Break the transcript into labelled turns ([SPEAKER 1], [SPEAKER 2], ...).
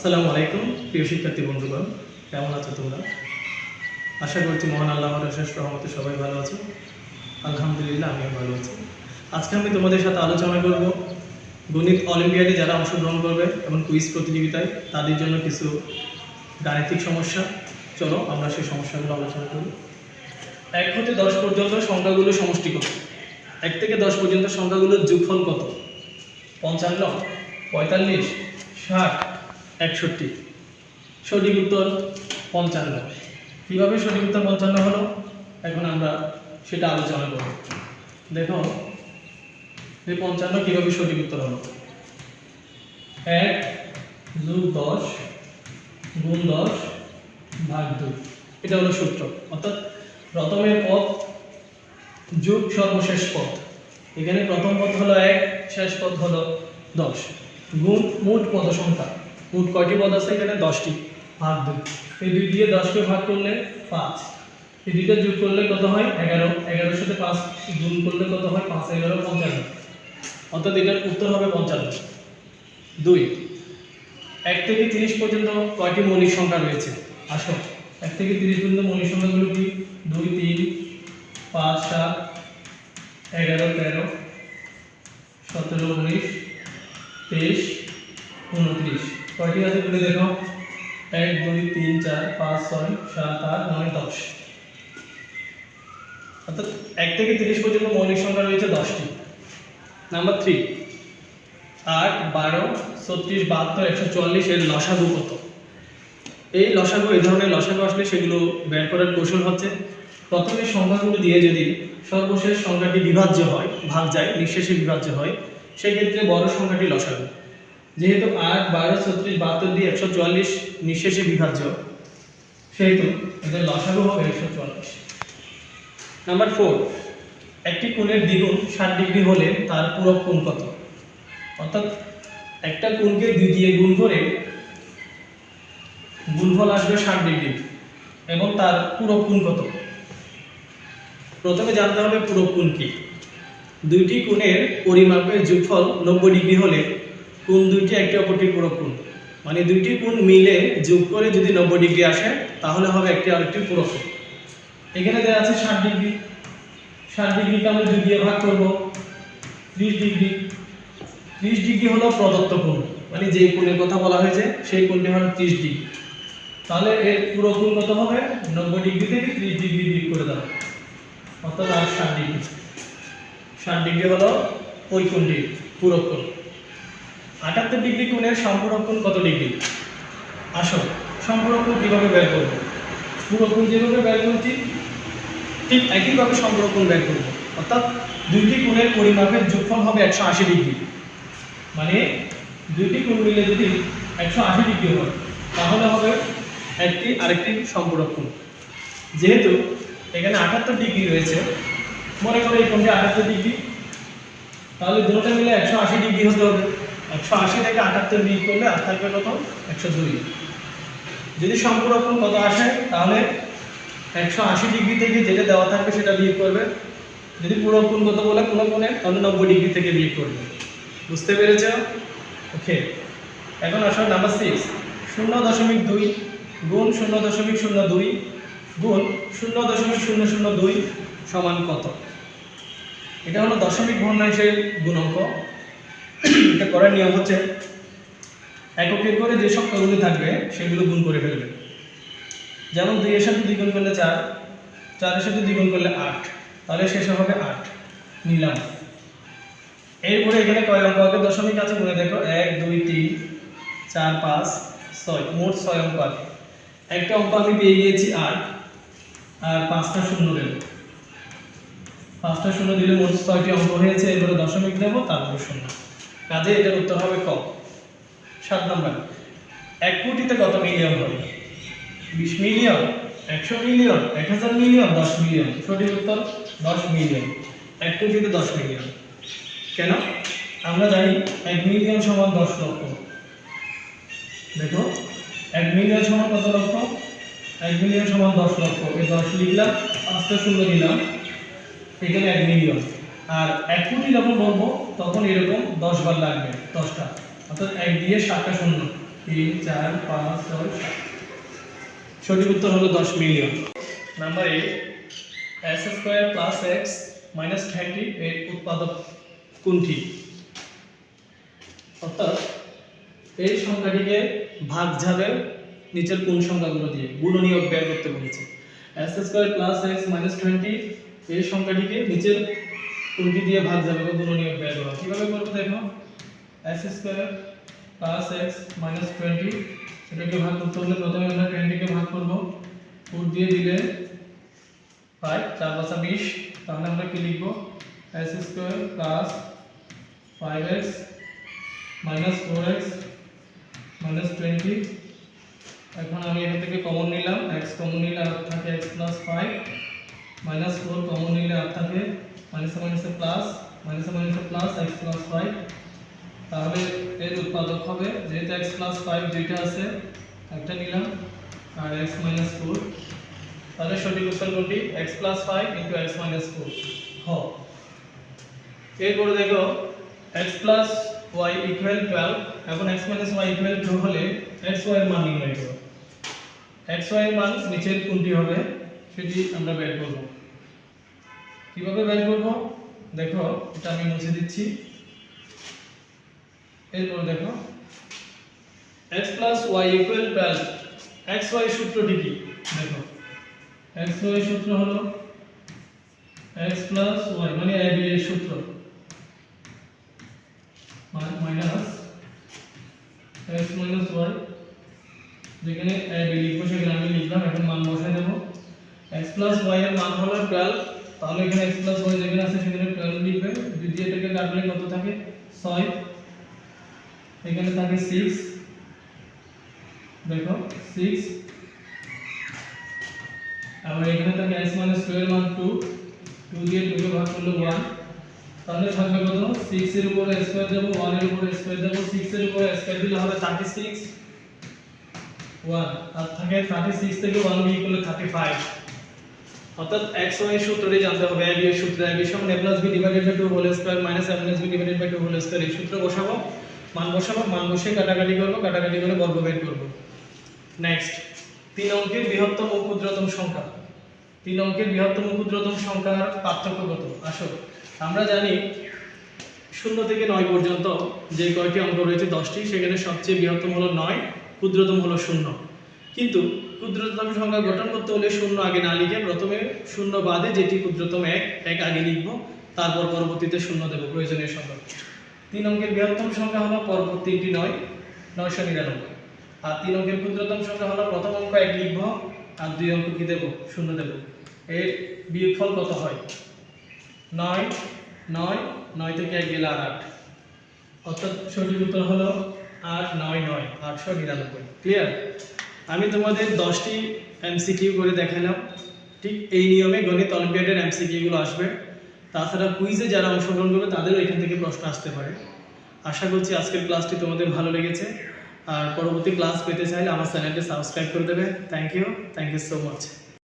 [SPEAKER 1] আসসালামু আলাইকুম প্রিয় শিক্ষার্থী বন্ধুগণ কেমন আছো তোমরা আশা করছি মহান আল্লাহ শেষ রহমতে সবাই ভালো আছো আলহামদুলিল্লাহ আমিও ভালো আছি আজকে আমি তোমাদের সাথে আলোচনা করব গণিত অলিম্পিয়াডে যারা অংশগ্রহণ করবে এবং কুইজ প্রতিযোগিতায় তাদের জন্য কিছু গাণিতিক সমস্যা চলো আমরা সেই সমস্যাগুলো আলোচনা করি এক হতে দশ পর্যন্ত সংখ্যাগুলো সমষ্টি কত এক থেকে দশ পর্যন্ত সংখ্যাগুলোর যোগফল কত পঞ্চান্ন পঁয়তাল্লিশ ষাট একষট্টি সঠিক উত্তর পঞ্চান্ন কীভাবে সঠিক উত্তর পঞ্চান্ন হলো এখন আমরা সেটা আলোচনা করব দেখো যে পঞ্চান্ন কীভাবে সঠিক উত্তর হলো এক যোগ দশ গুণ দশ ভাগ দুই এটা হলো সূত্র অর্থাৎ প্রথমের পথ যোগ সর্বশেষ পথ এখানে প্রথম পথ হলো এক শেষ পথ হলো দশ গুণ মোট পদ সংখ্যা মোট কয়টি পদ আছে এখানে দশটি ভাগ দুই এই দুই দিয়ে দশকে ভাগ করলে পাঁচ এই দুইটা যোগ করলে কত হয় এগারো এগারোর সাথে পাঁচ গুণ করলে কত হয় পাঁচ এগারো পঞ্চান্ন অর্থাৎ এটার উত্তর হবে পঞ্চান্ন দুই এক থেকে তিরিশ পর্যন্ত কয়টি মৌলিক সংখ্যা রয়েছে আসো এক থেকে তিরিশ পর্যন্ত মৌলিক সংখ্যাগুলো কি দুই তিন পাঁচ সাত এগারো তেরো সতেরো উনিশ তেইশ উনত্রিশ কয়টি আছে বলে দেখো এক দুই তিন চার পাঁচ ছয় সাত আট নয় দশ অর্থাৎ এক থেকে তিরিশ পর্যন্ত মৌলিক সংখ্যা রয়েছে দশটি নাম্বার থ্রি আট বারো ছত্রিশ বাহাত্তর একশো চুয়াল্লিশ এর লসাগু কত এই লসাগু এই ধরনের লসাগু আসলে সেগুলো বের করার কৌশল হচ্ছে প্রথমে সংখ্যাগুলো দিয়ে যদি সর্বশেষ সংখ্যাটি বিভাজ্য হয় ভাগ যায় নিঃশেষে বিভাজ্য হয় সেক্ষেত্রে বড় সংখ্যাটি লসাগু যেহেতু আট বারো ছত্রিশ বাহাত্তর দিয়ে একশো চুয়াল্লিশ নিঃশেষে বিভাজ্য সেহেতু এদের লসাগু হবে একশো চুয়াল্লিশ নাম্বার ফোর একটি কোণের দ্বিগুণ ষাট ডিগ্রি হলে তার পুরো কোণ কত অর্থাৎ একটা কোণকে দুই দিয়ে গুণ করে গুণফল আসবে ষাট ডিগ্রি এবং তার পুরো কোণ কত প্রথমে জানতে হবে পুরো কোণ কি দুইটি কোণের পরিমাপের যোগফল নব্বই ডিগ্রি হলে কোন দুইটি একটি অপরটি পূরক কোণ মানে দুইটি কোণ মিলে যোগ করে যদি নব্বই ডিগ্রি আসে তাহলে হবে একটি আরেকটির পূরক কোণ এখানে দেওয়া আছে ষাট ডিগ্রি ষাট ডিগ্রিকে আমরা দুই দিয়ে ভাগ করব ত্রিশ ডিগ্রি ত্রিশ ডিগ্রি হলো প্রদত্ত কোণ মানে যে কোণের কথা বলা হয়েছে সেই কোণটি হলো ত্রিশ ডিগ্রি তাহলে এর পুরো কোণ কত হবে নব্বই ডিগ্রি থেকে ত্রিশ ডিগ্রি বিয়োগ করে দাও অর্থাৎ আর ষাট ডিগ্রি ষাট ডিগ্রি হলো ওই কোণটি পুরো কোণ আটাত্তর ডিগ্রি কোণের সম্পূরকোণ কত ডিগ্রি আসো সম্পূরকোণ কীভাবে বের করবো পুরোকোণ যেভাবে বের করছি ঠিক একইভাবে সম্পূরকোণ বের করব অর্থাৎ দুইটি কোণের পরিমাপের যোগফল হবে একশো আশি ডিগ্রি মানে দুইটি কোণ মিলে যদি একশো আশি ডিগ্রি হয় তাহলে হবে একটি আরেকটি সম্পূরকোণ যেহেতু এখানে আটাত্তর ডিগ্রি রয়েছে মনে করো এই কোণটি আটাত্তর ডিগ্রি তাহলে দুটো মিলে একশো আশি ডিগ্রি হতে হবে একশো আশি থেকে আটাত্তর বিয়োগ করলে আর থাকবে কত একশো দুই যদি সম্পূরকম কত আসে তাহলে একশো আশি ডিগ্রি থেকে যেটা দেওয়া থাকবে সেটা বিয়োগ করবে যদি পুরোক্ষণ কত বলে কোনো কোণে তাহলে নব্বই ডিগ্রি থেকে বিয়োগ করবে বুঝতে পেরেছ ওকে এখন আসলে নাম্বার সিক্স শূন্য দশমিক দুই গুণ শূন্য দশমিক শূন্য দুই গুণ শূন্য দশমিক শূন্য শূন্য দুই সমান কত এটা হলো দশমিক ভগ্নাংশের গুণাঙ্ক এটা করার নিয়ম হচ্ছে এককের করে যে সংখ্যাগুলি থাকবে সেগুলো গুণ করে ফেলবে যেমন দুইয়ের সাথে দ্বিগুণ করলে চার চারের সাথে দ্বিগুণ করলে আট তাহলে শেষ হবে আট নিলাম এরপরে এখানে কয় অঙ্ক আছে দশমিক আছে মনে দেখো এক দুই তিন চার পাঁচ ছয় মোট ছয় অঙ্ক আছে একটা অঙ্ক আমি পেয়ে গিয়েছি আট আর পাঁচটা শূন্য দেব পাঁচটা শূন্য দিলে মোট ছয়টি অঙ্ক হয়েছে এরপরে দশমিক দেবো তারপরে শূন্য কাজে এটার উত্তর হবে ক সাত নম্বর এক কোটিতে কত মিলিয়ন হবে বিশ মিলিয়ন একশো মিলিয়ন এক হাজার মিলিয়ন দশ মিলিয়ন সঠিক উত্তর দশ মিলিয়ন এক কোটিতে দশ মিলিয়ন কেন আমরা জানি এক মিলিয়ন সমান দশ লক্ষ দেখো এক মিলিয়ন সমান কত লক্ষ এক মিলিয়ন সমান দশ লক্ষ এই দশ লিখলাম পাঁচটা শূন্য দিলাম এখানে এক মিলিয়ন আর এক কোটি যখন বলবো তখন এরকম দশ বার লাগবে দশটা অর্থাৎ এক দিয়ে সাতটা শূন্য তিন চার পাঁচ ছয় সাত সঠিক উত্তর হলো দশ million number A S square plus X minus thirty এর উৎপাদক কোনটি অর্থাৎ এই সংখ্যাটিকে ভাগ যাবে নিচের কোন সংখ্যাগুলো দিয়ে গুণনীয়ক ব্যয় করতে বলেছে S square plus X minus twenty এই সংখ্যাটিকে নিচের 2 দিয়ে ভাগ যাবে গুণ নিয়ম বের করব কিভাবে করব দেখো x2 x 20 এটাকে ভাগ করতে হলে প্রথমে আমরা 20 কে ভাগ করব 4 দিয়ে দিলে পাই 4 পাঁচা 20 তাহলে আমরা কি লিখব x2 5x 4x 20 এখন আমি এখান থেকে কমন নিলাম x কমন নিলে আর থাকে x 5 4 কমন নিলে আর থাকে মাইনাসে মাইনাসে প্লাস মাইনাসে মাইনাসে প্লাস এক্স প্লাস ফাইভ তাহলে এর উৎপাদক হবে যেহেতু এক্স প্লাস ফাইভ যেটা আছে একটা নিলাম আর এক্স মাইনাস ফোর তাহলে সঠিক উত্তর কোনটি X plus five into X minus four হ এরপরে দেখো X plus Y equal twelve এখন X minus Y equal two হলে এক্স ওয়াই এর মান নির্ণয় করো এক্স ওয়াই এর মান নিচের কোনটি হবে সেটি আমরা বের করবো কিভাবে বের করব দেখো এটা আমি মুছে দিচ্ছি এরপর দেখো x y xy সূত্রটি কি দেখো xy সূত্র হলো x y মানে ab এর সূত্র মাইনাস x y যেখানে ab লিখবো সেখানে আমি লিখলাম এখন মান বসাই দেব x y এর মান হলো 12 তাহলে এখানে x প্লাস y যেখানে আছে সেখানে 12 লিখবে দ্বিতীয় এটাকে কাটলে কত থাকে 6 এখানে থাকে 6 দেখো 6 আবার এখানে থাকে x মাইনাস 12 মান 2 2 দিয়ে 2 কে ভাগ করলে 1 তাহলে থাকবে কত 6 এর উপরে স্কয়ার দেব 1 এর উপরে স্কয়ার দেব 6 এর উপরে স্কয়ার দিলে হবে 36 1 আর থাকে 36 থেকে 1 বিয়োগ করলে 35 অর্থাৎ x y সূত্রটি জানতে হবে ab এর সূত্র ab সমান a b divided by 2 whole square minus m b divided by 2 whole square এই সূত্র বসাবো মান বসাবো মান বসিয়ে কাটাকাটি করব কাটাকাটি করে বর্গ বের করব নেক্সট তিন অঙ্কের বৃহত্তম ও ক্ষুদ্রতম সংখ্যা তিন অঙ্কের বৃহত্তম ও ক্ষুদ্রতম সংখ্যার পার্থক্য কত আসো আমরা জানি শূন্য থেকে নয় পর্যন্ত যে কয়টি অঙ্ক রয়েছে দশটি সেখানে সবচেয়ে বৃহত্তম হলো নয় ক্ষুদ্রতম হলো শূন্য কিন্তু ক্ষুদ্রতম সংখ্যা গঠন করতে হলে শূন্য আগে না লিখে প্রথমে শূন্য বাদে যেটি ক্ষুদ্রতম এক এক আগে লিখব তারপর পরবর্তীতে শূন্য দেব প্রয়োজনীয় সংখ্যা তিন অঙ্কের বৃহত্তম সংখ্যা হলো পরবর্তী একটি নয় নয়শো নিরানব্বই আর তিন অঙ্কের ক্ষুদ্রতম সংখ্যা হলো প্রথম অঙ্ক এক লিখব আর দুই অঙ্ক কি দেব শূন্য দেব এর বিয়োগফল কত হয় নয় নয় নয় থেকে এক গেলে আর আট অর্থাৎ সঠিক উত্তর হলো আট নয় নয় আটশো নিরানব্বই ক্লিয়ার আমি তোমাদের দশটি এমসিকিউ করে দেখালাম ঠিক এই নিয়মে গণিত অলিম্পিয়াডের এমসিকিউগুলো আসবে তাছাড়া কুইজে যারা অংশগ্রহণ করবে তাদেরও এখান থেকে প্রশ্ন আসতে পারে আশা করছি আজকের ক্লাসটি তোমাদের ভালো লেগেছে আর পরবর্তী ক্লাস পেতে চাইলে আমার চ্যানেলটি সাবস্ক্রাইব করে দেবে thank you thank you so much